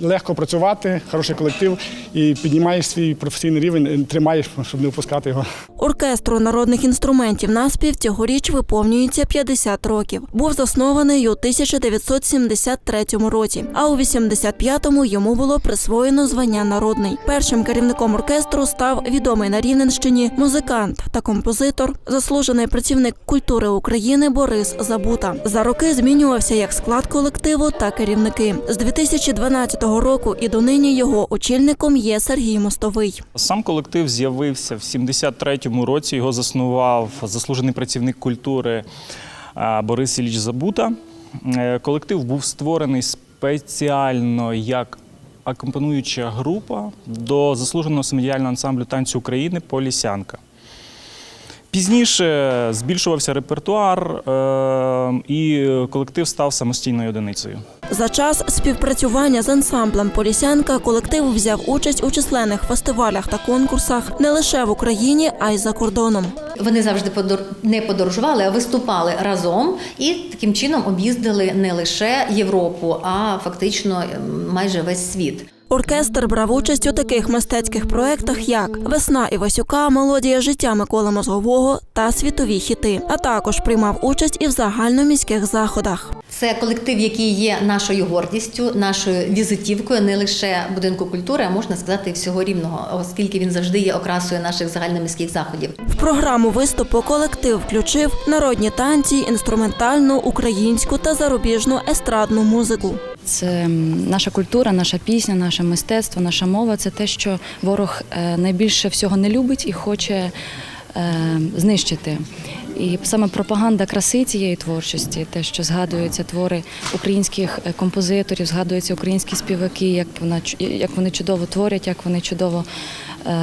Легко працювати, хороший колектив і піднімаєш свій професійний рівень, тримаєш, щоб не впускати його. Оркестру народних інструментів наспів цьогоріч виповнюється 50 років. Був заснований у 1973 році, а у 85-му йому було присвоєно звання народний. Першим керівником оркестру став відомий на Рівненщині музикант та композитор, заслужений працівник культури України Борис Забута. За роки змінювався як склад колективу, так і керівники. З 2012 року і донині його очільником є Сергій Мостовий. Сам колектив з'явився в 73-му році. Його заснував заслужений працівник культури Борис Іліч Забута. Е, Колектив був створений спеціально як акомпануюча група до заслуженого самодіяльного ансамблю танцю України Полісянка. Пізніше збільшувався репертуар, е, і колектив став самостійною одиницею. За час співпрацювання з ансамблем Полісянка колектив взяв участь у численних фестивалях та конкурсах не лише в Україні, а й за кордоном. Вони завжди подор... не подорожували, а виступали разом і таким чином об'їздили не лише Європу, а фактично майже весь світ. Оркестр брав участь у таких мистецьких проєктах, як Весна Івасюка, Мелодія життя Миколи Мозгового та світові хіти. А також приймав участь і в загальноміських заходах. Це колектив, який є нашою гордістю, нашою візитівкою не лише будинку культури, а можна сказати, всього рівного, оскільки він завжди є окрасою наших загальноміських заходів. В програму виступу колектив включив народні танці, інструментальну, українську та зарубіжну естрадну музику. Це наша культура, наша пісня, наше мистецтво, наша мова це те, що ворог е, найбільше всього не любить і хоче е, знищити. І саме пропаганда краси цієї творчості, те, що згадуються твори українських е, композиторів, згадуються українські співаки, як вона як вони чудово творять, як вони чудово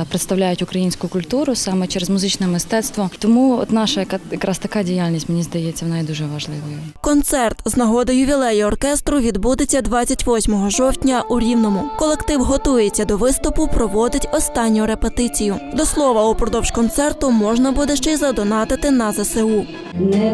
представляють українську культуру саме через музичне мистецтво. Тому от наша якраз така діяльність, мені здається, вона є дуже важливою. Концерт з нагоди ювілею оркестру відбудеться 28 жовтня у Рівному. Колектив готується до виступу, проводить останню репетицію. До слова, упродовж концерту можна буде ще й задонатити на ЗСУ. Не